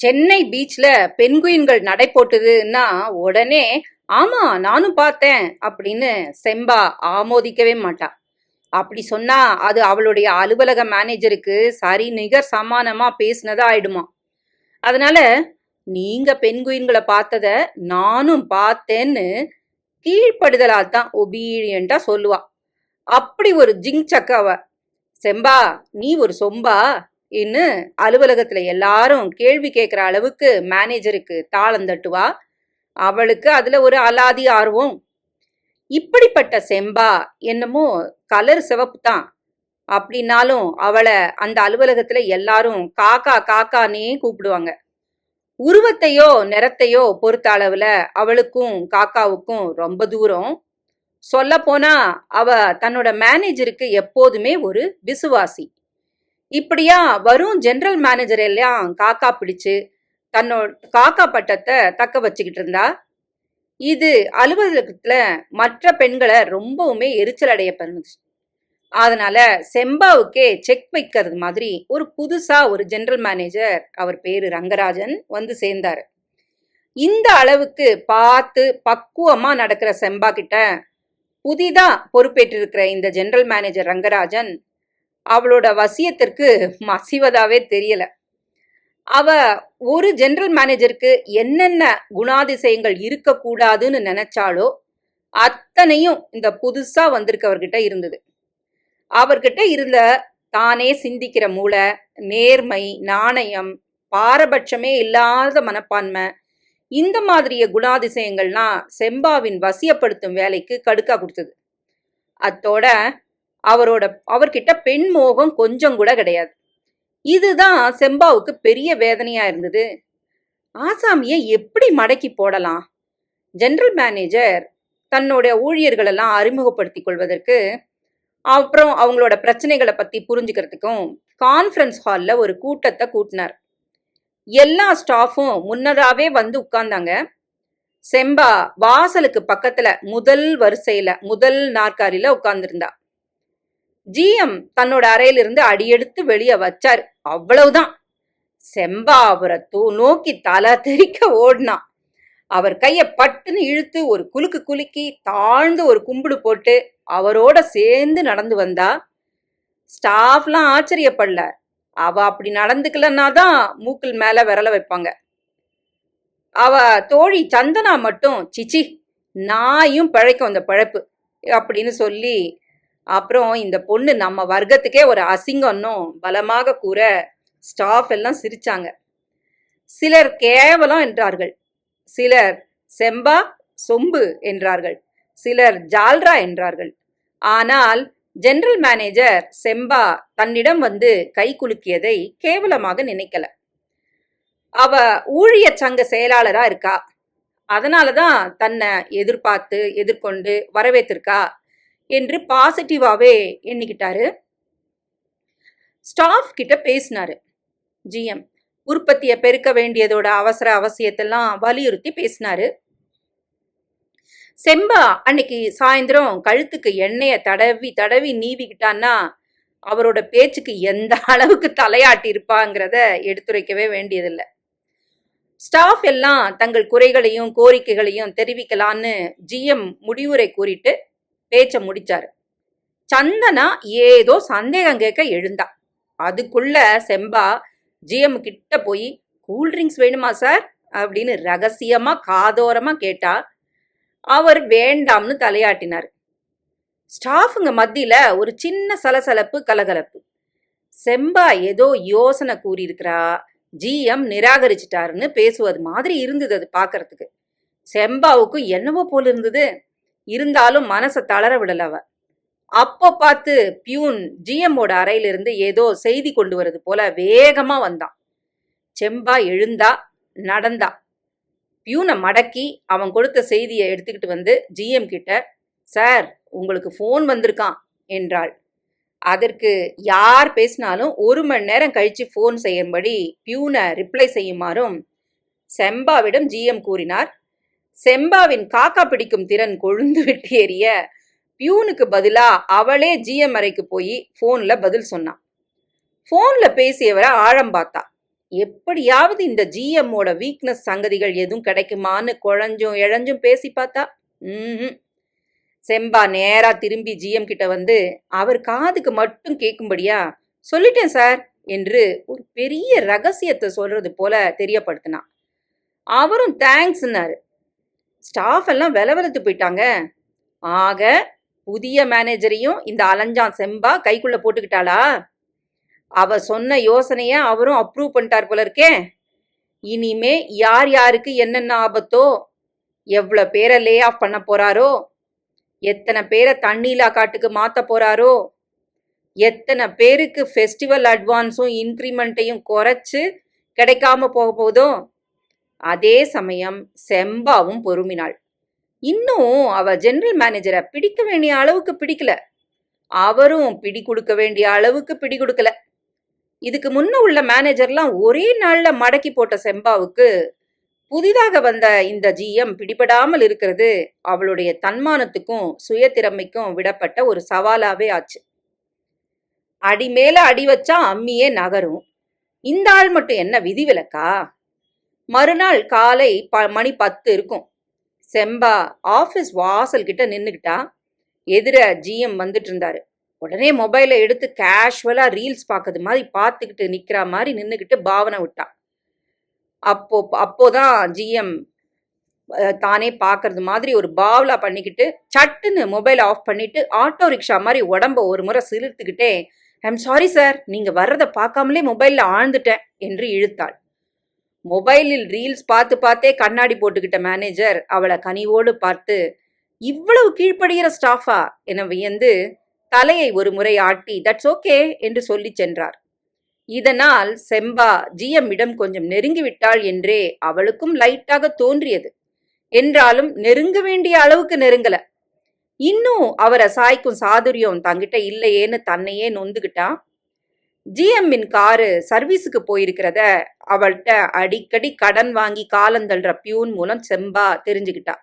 சென்னை பீச்ல பெண்குயின்கள் நடை போட்டுதுன்னா உடனே ஆமா நானும் பார்த்தேன் அப்படின்னு செம்பா ஆமோதிக்கவே மாட்டா. அப்படி சொன்னா அது அவளுடைய அலுவலக மேனேஜருக்கு சரி நிகர் சமானமா பேசினதா ஆயிடுமா. அதனால நீங்க பெண்குயின்களை பார்த்தத நானும் பார்த்தேன்னு கீழ்ப்படுதலால் தான் ஒபீடியண்டா சொல்லுவா. அப்படி ஒரு ஜிங் அவ. செம்பா நீ ஒரு சொம்பா இன்னு அலுவலகத்துல எல்லாரும் கேள்வி கேட்குற அளவுக்கு மேனேஜருக்கு தாளம் தட்டுவா? அவளுக்கு அதுல ஒரு அலாதி ஆர்வம். இப்படிப்பட்ட செம்பா என்னமோ கலர் சிவப்பு தான் அப்படின்னாலும் அவளை அந்த அலுவலகத்துல எல்லாரும் காக்கா காக்கானே கூப்பிடுவாங்க. உருவத்தையோ நிறத்தையோ பொறுத்த அளவுல அவளுக்கும் காக்காவுக்கும் ரொம்ப தூரம். சொல்ல போனா அவ தன்னோட மேனேஜருக்கு எப்போதுமே ஒரு விசுவாசி. இப்படியா? வரும் ஜெனரல் மேனேஜர் எல்லாம் காக்கா பிடிச்சு தன்னோட காக்கா பட்டத்தை தக்க வச்சுக்கிட்டு இருந்தா? இது அலுவலகத்துல மற்ற பெண்களை ரொம்பவுமே எரிச்சல் அடைய பண்ணுச்சு அதனால செம்பாவுக்கே செக் வைக்கிறது மாதிரி ஒரு புதுசா ஒரு ஜெனரல் மேனேஜர் அவர் பேரு ரங்கராஜன் வந்து சேர்ந்தாரு. இந்த அளவுக்கு பார்த்து பக்குவமா நடக்கிற செம்பா கிட்ட புதிதா பொறுப்பேற்றிருக்கிற இந்த ஜெனரல் மேனேஜர் ரங்கராஜன் அவளோட வசியத்திற்கு மசிவதாவே தெரியல. அவ ஒரு ஜெனரல் மேனேஜருக்கு என்னென்ன குணாதிசயங்கள் இருக்கக்கூடாதுன்னு நினைச்சாலோ அத்தனையும் இந்த புதுசா வந்திருக்கவர்கிட்ட இருந்தது. அவர்கிட்ட இருந்த தானே சிந்திக்கிற மூளை நேர்மை நாணயம் பாரபட்சமே இல்லாத மனப்பான்மை இந்த மாதிரிய குணாதிசயங்கள்லாம் செம்பாவின் வசியப்படுத்தும் வேலைக்கு கடுக்கா கொடுத்தது. அத்தோட அவரோட அவர்கிட்ட பெண் மோகம் கொஞ்சம் கூட கிடையாது. இதுதான் செம்பாவுக்கு பெரிய வேதனையா இருந்தது. ஆசாமியை எப்படி மடக்கி போடலாம்? ஜெனரல் மேனேஜர் தன்னுடைய ஊழியர்களெல்லாம் அறிமுகப்படுத்தி கொள்வதற்கு அப்புறம் அவங்களோட பிரச்சனைகளை பத்தி புரிஞ்சுக்கிறதுக்கும் கான்ஃபரன்ஸ் ஹாலில் ஒரு கூட்டத்தை கூட்டினார். எல்லா ஸ்டாஃபும் முன்னதாவே வந்து உட்கார்ந்தாங்க. செம்பா வாசலுக்கு பக்கத்துல முதல் வரிசையில முதல் நாற்காலியில உட்கார்ந்துருந்தா. ஜிஎம் தன்னோட அறையிலிருந்து அடியெடுத்து வெளியே வச்சார். அவ்வளவுதான். செம்பா அவரை தூ நோக்கி தலை தெறிக்க ஓடினான் அவர் கைய பட்டுன்னு இழுத்து ஒரு குலுக்கு குலுக்கி தாழ்ந்து ஒரு கும்பிடு போட்டு அவரோட சேர்ந்து நடந்து வந்தா. ஸ்டாஃப்லாம் ஆச்சரியப்படல. அவ அப்படி நடந்துக்கலன்னா தான் மூக்கில் மேல விரல வைப்பாங்க. அவ தோழி சந்தனா மட்டும் சிச்சி நாயும் பிழைக்கும் அந்த பழப்பு அப்படின்னு சொல்லி அப்புறம் இந்த பொண்ணு நம்ம வர்க்கத்துக்கே ஒரு அசிங்கம்னும் பலமாக கூற ஸ்டாஃப் எல்லாம் சிரிச்சாங்க. சிலர் கேவலம் என்றார்கள். சிலர் செம்பா சொம்பு என்றார்கள். சிலர் ஜால்ரா என்றார்கள். ஆனால் ஜெனரல் மேனேஜர் செம்பா தன்னிடம் வந்து கை குலுக்கியதை கேவலமாக நினைக்கல. அவ ஊழிய சங்க செயலாளரா இருக்கா? அதனாலதான் தன்னை எதிர்பார்த்து எதிர்கொண்டு வரவேற்றிருக்கா? என்று பாசிட்டிவாவே எண்ணிக்கிட்டாரு. ஸ்டாஃப் கிட்ட பேசினாரு. ஜிஎம் உற்பத்தியை பெருக்க வேண்டியதோட அவசர அவசியத்தெல்லாம் வலியுறுத்தி பேசினாரு. செம்பா அன்னைக்கு சாயந்தரம் கழுத்துக்கு எண்ணெய தடவி தடவி நீவிக்கிட்டான்னா அவரோட பேச்சுக்கு எந்த அளவுக்கு தலையாட்டி இருப்பாங்கிறத எடுத்துரைக்கவே வேண்டியதில்லை. ஸ்டாஃப் எல்லாம் தங்கள் குறைகளையும் கோரிக்கைகளையும் தெரிவிக்கலான்னு ஜிஎம் முடிவுரை கூறிட்டு பேச்ச முடிச்சாரு. சந்தனா ஏதோ சந்தேகம் கேட்க எழுந்தா. அதுக்குள்ள செம்பா ஜிஎம் கிட்ட போய் கூல் ட்ரிங்க்ஸ் வேணுமா சார்? அப்படின்னு ரகசியமா காதோரமா கேட்டா. அவர் வேண்டாம்னு தலையாட்டினார். ஸ்டாஃபுங்க மத்தியில ஒரு சின்ன சலசலப்பு கலகலப்பு. செம்பா ஏதோ யோசனை கூறியிருக்கிறா. ஜிஎம் நிராகரிச்சிட்டாருன்னு பேசுவது மாதிரி இருந்தது அது பார்க்கறதுக்கு செம்பாவுக்கும் என்னவோ போல இருந்தது இருந்தாலும் மனசை தளர விடல அவ. அப்போ பார்த்து பியூன் ஜிஎம்மோட அறையிலிருந்து ஏதோ செய்தி கொண்டு வரது போல வேகமா வந்தான். செம்பா எழுந்தா நடந்தா. பியூனை மடக்கி அவன் கொடுத்த செய்தியை எடுத்துக்கிட்டு வந்து ஜிஎம் கிட்ட சார் உங்களுக்கு ஃபோன் வந்திருக்கான் என்றாள். அதற்கு யார் பேசினாலும் ஒரு மணி நேரம் கழிச்சு ஃபோன் செய்யும்படி பியூனை ரிப்ளை செய்யுமாறும் செம்பாவிடம் ஜிஎம் கூறினார். செம்பாவின் காக்கா பிடிக்கும் திறன் கொழுந்து விட்டு எறிய பியூனுக்கு பதிலா அவளே ஜிஎம் அறைக்கு போய் போன்ல பதில் சொன்னான் போன்ல பேசியவரை ஆழம் பார்த்தா. எப்படியாவது இந்த ஜிஎம்மோட வீக்னஸ் சங்கதிகள் எதுவும் கிடைக்குமான்னு குழஞ்சும் இழஞ்சும் பேசி பார்த்தா. ம்ஹும். செம்பா நேரா திரும்பி ஜிஎம் கிட்ட வந்து அவர் காதுக்கு மட்டும் கேட்கும்படியா சொல்லிட்டேன் சார் என்று ஒரு பெரிய ரகசியத்தை சொல்றது போல தெரியப்படுத்தினான் அவரும் தேங்க்ஸ்னாரு ஸ்டாஃப் எல்லாம் விலவெலத்து போயிட்டாங்க. ஆக புதிய மேனேஜரையும் இந்த அலஞ்சான் செம்பா கைக்குள்ள போட்டுக்கிட்டாளா? அவ சொன்ன யோசனைய அவரும் அப்ரூவ் பண்ணிட்டார் போல இருக்கே. இனிமே யார் யாருக்கு என்னென்ன ஆபத்தோ எவ்வளோ பேரை லே ஆஃப் பண்ண போறாரோ எத்தனை பேரை தண்ணீலா காட்டுக்கு மாத்த போறாரோ எத்தனை பேருக்கு ஃபெஸ்டிவல் அட்வான்ஸும் இன்க்ரிமெண்ட்டையும் குறைச்சு கிடைக்காம போக போதோ அதே சமயம் செம்பாவும் பொறுமினாள். இன்னும் அவ ஜெனரல் மேனேஜரை பிடிக்க வேண்டிய அளவுக்கு பிடிக்கல. அவரும் பிடி கொடுக்க வேண்டிய அளவுக்கு பிடி கொடுக்கல. இதுக்கு முன்ன உள்ள மேனேஜர்லாம் ஒரே நாள்ல மடக்கி போட்ட செம்பாவுக்கு புதிதாக வந்த இந்த ஜிஎம் பிடிபடாமல் இருக்கிறது அவளுடைய தன்மானத்துக்கும் சுயத்திறமைக்கும் விடப்பட்ட ஒரு சவாலாவே ஆச்சு. அடி மேல அடி வச்சா அம்மியே நகரும். இந்த ஆள் மட்டும் என்ன விதிவிலக்கா? மறுநாள் காலை ப மணி பத்து இருக்கும். செம்பா ஆஃபீஸ் வாசல் கிட்ட நின்றுக்கிட்டா எதிர ஜிஎம் வந்துட்டு இருந்தாரு. உடனே மொபைலை எடுத்து கேஷுவலா ரீல்ஸ் பார்க்கறது மாதிரி பார்த்துக்கிட்டு நிக்கிற மாதிரி நின்றுக்கிட்டு பாவனை விட்டா. அப்போ அப்போதான் ஜிஎம் தானே பார்க்கறது மாதிரி ஒரு பாவலா பண்ணிக்கிட்டு சட்டுன்னு மொபைல் ஆஃப் பண்ணிட்டு ஆட்டோ ரிக்ஷா மாதிரி உடம்ப ஒரு முறை சிலிர்த்துக்கிட்டே ஐம் சாரி சார் நீங்க வர்றதை பார்க்காமலே மொபைல்ல ஆழ்ந்துட்டேன் என்று இழுத்தாள். மொபைலில் ரீல்ஸ் பார்த்து பார்த்தே கண்ணாடி போட்டுக்கிட்ட மேனேஜர் அவளை கனிவோடு பார்த்து இவ்வளவு கீழ்ப்படுகிற ஸ்டாஃபா என வியந்து தலையை ஒரு முறை ஆட்டி தட்ஸ் ஓகே என்று சொல்லி சென்றார். இதனால் செம்பா ஜிஎம்மிடம் கொஞ்சம் நெருங்கி விட்டாள் என்றே அவளுக்கும் லைட்டாக தோன்றியது. என்றாலும் நெருங்க வேண்டிய அளவுக்கு நெருங்கல. இன்னும் அவரை சாய்க்கும் சாதுரியம் தங்கிட்ட இல்லையேன்னு தன்னையே நொந்துகிட்டான் ஜிஎம்மின் காரு சர்வீஸுக்கு போயிருக்கிறத அவள்கிட்ட அடிக்கடி கடன் வாங்கி காலந்தள்ளுற பியூன் மூலம் செம்பா தெரிஞ்சுக்கிட்டா.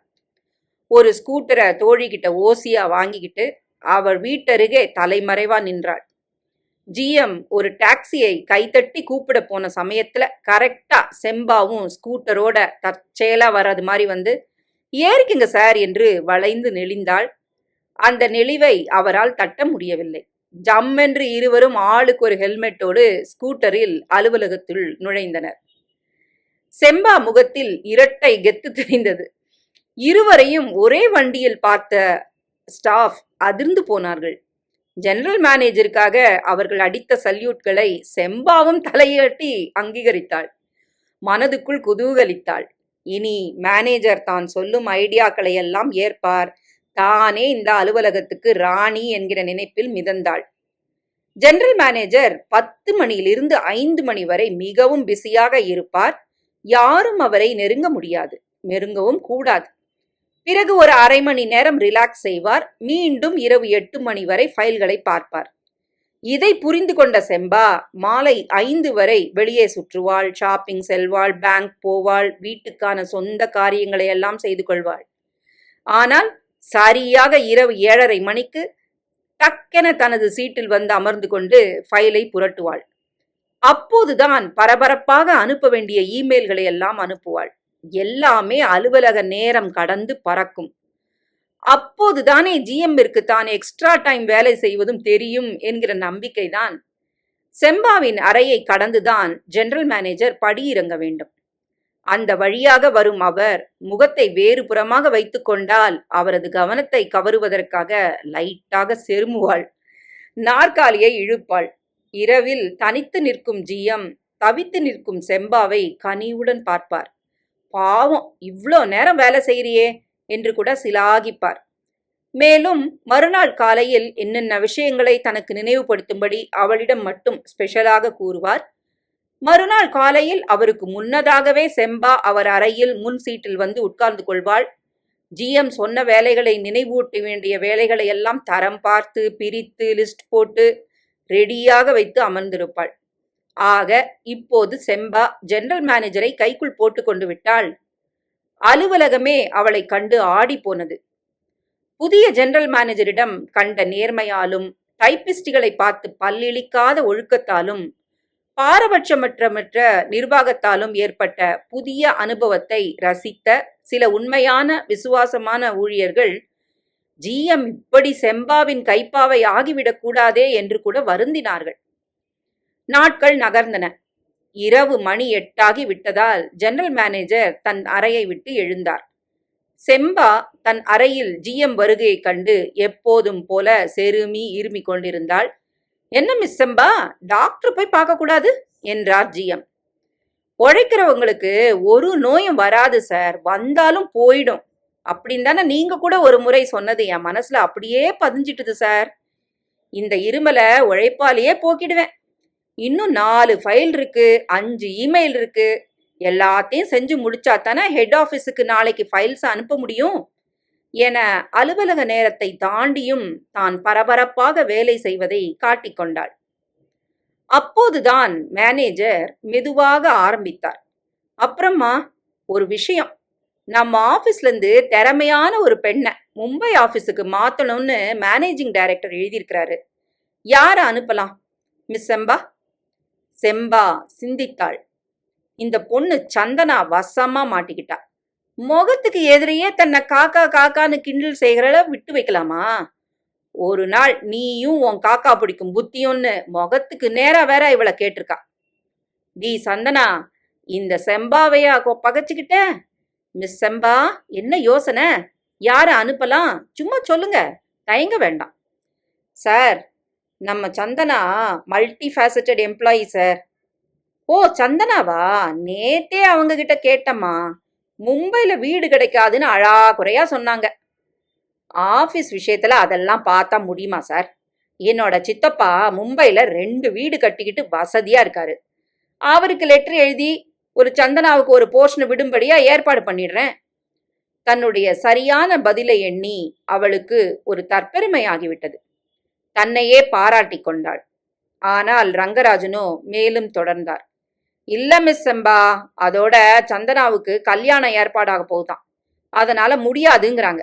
ஒரு ஸ்கூட்டரை தோழிக்கிட்ட ஓசியா வாங்கிக்கிட்டு அவள் வீட்டருகே தலைமறைவா நின்றாள். ஜிஎம் ஒரு டாக்ஸியை கைத்தட்டி கூப்பிட போன சமயத்துல கரெக்டா செம்பாவும் ஸ்கூட்டரோட தற்செயலா வர்றது மாதிரி வந்து ஏறிக்குங்க சார் என்று வளைந்து நெளிந்தாள். அந்த நெளிவை அவரால் தட்ட முடியவில்லை. ஜம்மென்று இருவரும் ஆளுக்கு ஒரு ஹெல்மெட்டோடு ஸ்கூட்டரில் அலுவலகத்துள் நுழைந்தனர். செம்பா முகத்தில் இரட்டை கெத்து தெரிந்தது. இருவரையும் ஒரே வண்டியில் பார்த்த ஸ்டாஃப் அதிர்ந்து போனார்கள். ஜெனரல் மேனேஜருக்காக அவர்கள் அடித்த சல்யூட்களை செம்பாவும் தலையாட்டி அங்கீகரித்தாள். மனதுக்குள் குதூகலித்தாள். இனி மேனேஜர் தான் சொல்லும் ஐடியாக்களை எல்லாம் ஏற்பார். தானே இந்த அலுவலகத்துக்கு ராணி என்கிற நினைப்பில் மிதந்தாள். ஜெனரல் மேனேஜர் பத்து மணியிலிருந்து ஐந்து மணி வரை மிகவும் பிஸியாக இருப்பார். யாரும் அவரை நெருங்க முடியாது. நெருங்கவும் கூடாது. பிறகு ஒரு அரை மணி நேரம் ரிலாக்ஸ் செய்வார். மீண்டும் இரவு எட்டு மணி வரை ஃபைல்களை பார்ப்பார். இதை புரிந்து கொண்ட செம்பா மாலை ஐந்து வரை வெளியே சுற்றுவாள் ஷாப்பிங் செல்வாள் பேங்க் போவாள் வீட்டுக்கான சொந்த காரியங்களை எல்லாம் செய்து கொள்வாள். ஆனால் சரியாக இரவு ஏழரை மணிக்கு டக்கென தனது சீட்டில் வந்து அமர்ந்து கொண்டு ஃபைலை புரட்டுவாள். அப்போதுதான் பரபரப்பாக அனுப்ப வேண்டிய இமெயில்களை எல்லாம் அனுப்புவாள். எல்லாமே அலுவலக நேரம் கடந்து பறக்கும். அப்போதுதானே ஜிஎம்மிற்கு தான் எக்ஸ்ட்ரா டைம் வேலை செய்வதும் தெரியும் என்கிற நம்பிக்கைதான் செம்பாவின் அறையை கடந்துதான் ஜெனரல் மேனேஜர் படியிறங்க வேண்டும். அந்த வழியாக வரும் அவர் முகத்தை வேறு புறமாக வைத்துக்கொண்டால் அவரது கவனத்தை கவருவதற்காக லைட்டாக செருமுவாள். நாற்காலியை இழுப்பாள். இரவில் தனித்து நிற்கும் ஜியம் தவித்து நிற்கும் செம்பாவை கனிவுடன் பார்ப்பார். பாவம் இவ்ளோ நேரம் வேலை செய்கிறியே என்று கூட சிலாகிப்பார். மேலும் மறுநாள் காலையில் என்னென்ன விஷயங்களை தனக்கு நினைவுபடுத்தும்படி அவளிடம் மட்டும் ஸ்பெஷலாக கூறுவார்? மறுநாள் காலையில் அவருக்கு முன்னதாகவே செம்பா அவர் அறையில் முன் சீட்டில் வந்து உட்கார்ந்து கொள்வாள். ஜிஎம் சொன்ன வேலைகளை நினைவூட்ட வேண்டிய வேலைகளை எல்லாம் தரம் பார்த்து பிரித்து லிஸ்ட் போட்டு ரெடியாக வைத்து அமர்ந்திருப்பாள். ஆக இப்போது செம்பா ஜெனரல் மேனேஜரை கைக்குள் போட்டு கொண்டு விட்டாள். அலுவலகமே அவளை கண்டு ஆடி போனது. புதிய ஜெனரல் மேனேஜரிடம் கண்ட நேர்மையாலும் டைப்பிஸ்டுகளை பார்த்து பல்லிழிக்காத ஒழுக்கத்தாலும் பாரபட்சமற்றமற்ற நிர்வாகத்தாலும் ஏற்பட்ட புதிய அனுபவத்தை ரசித்த சில உண்மையான விசுவாசமான ஊழியர்கள் ஜிஎம் இப்படி செம்பாவின் கைப்பாவை ஆகிவிடக் கூடாதே என்று கூட வருந்தினார்கள். நாட்கள் நகர்ந்தன. இரவு மணி எட்டாகி விட்டதால் ஜெனரல் மேனேஜர் தன் அறையை விட்டு எழுந்தார். செம்பா தன் அறையில் ஜிஎம் வருகையைக் கண்டு எப்போதும் போல செருமி இருமி கொண்டிருந்தாள். என்ன மிஸ் செம்பா? டாக்டர் போய் பார்க்கக்கூடாது? என்றார் ஜிஎம். உழைக்கிறவங்களுக்கு ஒரு நோயும் வராது சார் வந்தாலும் போயிடும். அப்படின்னு தானே நீங்க கூட ஒரு முறை சொன்னது. என் மனசுல அப்படியே பதிஞ்சிட்டுது சார் இந்த இருமலை உழைப்பாலேயே போக்கிடுவேன். இன்னும் நாலு ஃபைல் இருக்கு. அஞ்சு இமெயில் இருக்கு. எல்லாத்தையும் செஞ்சு முடிச்சா தானே ஹெட் ஆஃபீஸுக்கு நாளைக்கு ஃபைல்ஸ் அனுப்ப முடியும்? என அலுவலக நேரத்தை தாண்டியும் தான் பரபரப்பாக வேலை செய்வதை காட்டிக்கொண்டாள் அப்போதுதான் மேனேஜர் மெதுவாக ஆரம்பித்தார். அப்புறமா ஒரு விஷயம். நம்ம ஆபீஸ்ல இருந்து திறமையான ஒரு பெண்ணை மும்பை ஆபீஸுக்கு மாத்தணும்னு மேனேஜிங் டைரக்டர் எழுதியிருக்கிறாரு. யார அனுப்பலாம்? மிஸ் செம்பா. செம்பா சிந்தித்தாள். இந்த பொண்ணு சந்தனா வசமா மாட்டிக்கிட்டா. முகத்துக்கு எதிரையே தன்னை காக்கா காக்கான்னு கிண்டல் செய்கிறத விட்டு வைக்கலாமா? ஒரு நாள் நீயும் உன் காக்கா பிடிக்கும் புத்தியும்னு முகத்துக்கு நேரா வேற இவளை கேட்டிருக்கா. டி சந்தனா இந்த செம்பாவையா பகச்சுக்கிட்ட? மிஸ் செம்பா என்ன யோசனை? யார அனுப்பலாம்? சும்மா சொல்லுங்க தயங்க வேண்டாம். சார் நம்ம Santhana multi faceted employee sir. ஓ சந்தனாவா? நேத்தே அவங்க கிட்ட கேட்டம்மா. மும்பையில் வீடு கிடைக்காதுன்னு அழா குறையா சொன்னாங்க. ஆஃபீஸ் விஷயத்தில் அதெல்லாம் பார்த்தா முடியுமா சார்? என்னோட சித்தப்பா மும்பையில் ரெண்டு வீடு கட்டிக்கிட்டு வசதியாக இருக்காரு. அவருக்கு லெட்டர் எழுதி ஒரு சந்தனாவுக்கு ஒரு போர்ஷன் விடும்படியாக ஏற்பாடு பண்ணிடுறேன். தன்னுடைய சரியான பதிலை எண்ணி அவளுக்கு ஒரு தற்பெருமை ஆகிவிட்டது தன்னையே பாராட்டி கொண்டாள். ஆனால் ரங்கராஜனோ மேலும் தொடர்ந்தார். இல்ல மிஸ் செம்பா. அதோட சந்தனாவுக்கு கல்யாணம் ஏற்பாடாக போகுதான். அதனால முடியாதுங்கிறாங்க.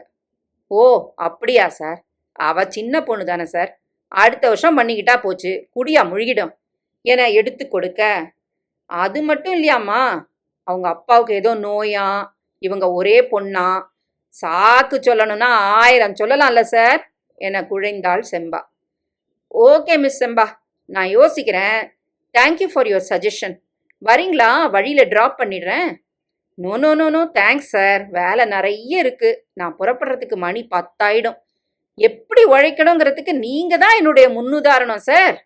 ஓ அப்படியா சார் அவ சின்ன பொண்ணு தானே சார் அடுத்த வருஷம் பண்ணிக்கிட்டா போச்சு. குடியா முழுகிடும். என எடுத்து கொடுக்க. அது மட்டும் இல்லையாம்மா. அவங்க அப்பாவுக்கு ஏதோ நோயா? இவங்க ஒரே பொண்ணா? சாக்கு சொல்லணும்னா ஆயிரம் சொல்லலாம்ல சார் என குழைந்தாள் செம்பா. Okay miss Semba. நான் யோசிக்கிறேன். தேங்க்யூ ஃபார் யுவர் சஜஷன் வரீங்களா? வழியில் ட்ராப் பண்ணிடுறேன். No no no no thanks sir வேலை நிறைய இருக்கு. நான் புறப்படுறதுக்கு மணி பத்தாயிடும். எப்படி உழைக்கணுங்கிறதுக்கு நீங்க தான் என்னுடைய முன்னுதாரணம் சார்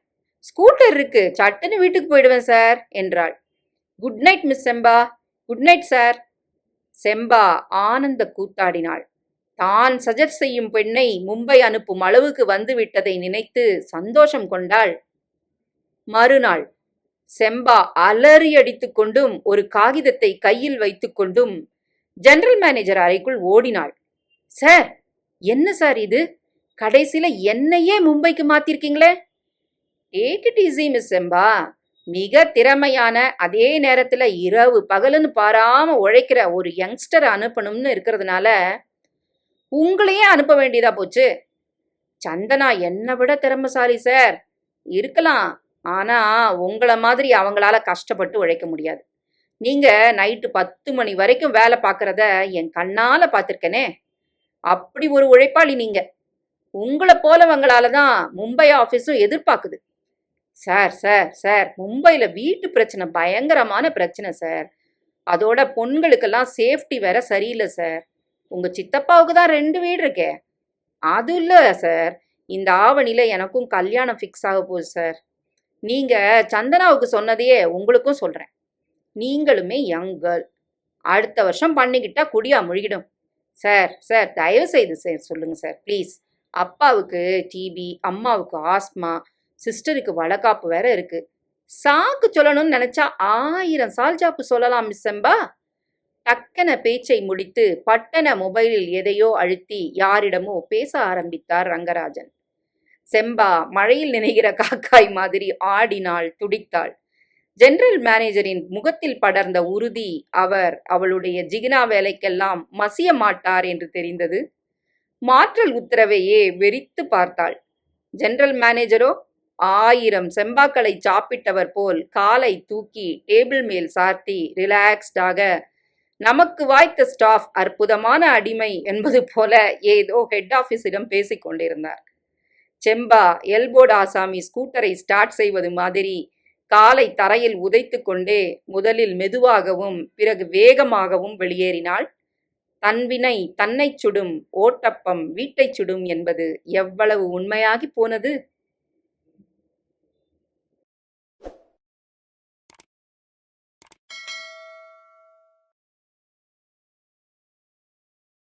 ஸ்கூட்டர் இருக்கு. சட்டுன்னு வீட்டுக்கு போயிடுவேன் சார் என்றாள். Good night miss Semba. Good night sir Semba ஆனந்த கூத்தாடினாள். தான் சஜஸ்ட் செய்யும் பெண்ணை மும்பை அனுப்பும் அளவுக்கு வந்து விட்டதை நினைத்து சந்தோஷம் கொண்டாள். மறுநாள் செம்பா அலறி அடித்துக் கொண்டும் ஒரு காகிதத்தை கையில் வைத்துக்கொண்டும் ஜெனரல் மேனேஜர் அறைக்குள் ஓடினாள். சார் என்ன சார் இது? கடைசியில என்னையே மும்பைக்கு மாத்திருக்கீங்களே? Take it easy miss Semba. மிக திறமையான அதே நேரத்துல இரவு பகலுன்னு பாராம உழைக்கிற ஒரு யங்ஸ்டர் அனுப்பணும்னு இருக்கிறதுனால உங்களையே அனுப்ப வேண்டியதா போச்சு. சந்தனா என்னை விட திறமைசாலி சார். இருக்கலாம் ஆனா உங்களை மாதிரி அவங்களால கஷ்டப்பட்டு உழைக்க முடியாது. நீங்க நைட்டு பத்து மணி வரைக்கும் வேலை பார்க்கறத என் கண்ணால பார்த்துருக்கேனே அப்படி ஒரு உழைப்பாளி நீங்க. உங்களை போலவங்களால தான் மும்பை ஆஃபீஸும் எதிர்பார்க்குது சார் சார் சார் மும்பையில் வீட்டு பிரச்சனை பயங்கரமான பிரச்சனை சார். அதோட பொண்களுக்கெல்லாம் சேஃப்டி வேற சரியில்லை சார். உங்க சித்தப்பாவுக்கு தான் ரெண்டு வீடு இருக்கே. அது இல்லை சார். இந்த ஆவணியில் எனக்கும் கல்யாணம் ஃபிக்ஸ் ஆக போகுது சார். நீங்க சந்தனாவுக்கு சொன்னதையே உங்களுக்கும் சொல்றேன். நீங்களுமே யங் கேர்ள் அடுத்த வருஷம் பண்ணிக்கிட்டா குடியா முழுகிடும். சார் சார் தயவு செய்து சார் சொல்லுங்க சார் ப்ளீஸ். அப்பாவுக்கு டிபி அம்மாவுக்கு ஆஸ்மா சிஸ்டருக்கு வளக்காப்பு வேற இருக்கு. சாக்கு சொல்லணும்னு நினைச்சா ஆயிரம் சால்ஜாப்பு சொல்லலாம் மிஸ் செம்பா. டக்கன பேச்சை முடித்து பட்டன மொபைலில் எதையோ அழுத்தி யாரிடமோ பேச ஆரம்பித்தார் ரங்கராஜன். செம்பா மழையில் நினைகிற காக்காய் மாதிரி ஆடினாள் துடித்தாள். ஜெனரல் மேனேஜரின் முகத்தில் படர்ந்த உறுதி அவர் அவளுடைய ஜிகினா வேலைக்கெல்லாம் மசிய மாட்டார் என்று தெரிந்தது. மாற்றல் உத்தரவையே வெறித்து பார்த்தாள். ஜெனரல் மேனேஜரோ ஆயிரம் செம்பாக்களை சாப்பிட்டவர் போல் காலை தூக்கி டேபிள் மேல் சார்த்தி ரிலாக்ஸ்டாக நமக்கு வாய்த்த ஸ்டாஃப் அற்புதமான அடிமை என்பது போல ஏதோ ஹெட் ஆபீஸிடம் பேசிக் கொண்டிருந்தார் செம்பா எல்போர்டு ஆசாமி ஸ்கூட்டரை ஸ்டார்ட் செய்வது மாதிரி. காலை தரையில் உதைத்து கொண்டே முதலில் மெதுவாகவும் பிறகு வேகமாகவும் வெளியேறினாள். தன்வினை தன்னைச் சுடும் ஓட்டப்பம் வீட்டைச் சுடும் என்பது எவ்வளவு உண்மையாகி போனது?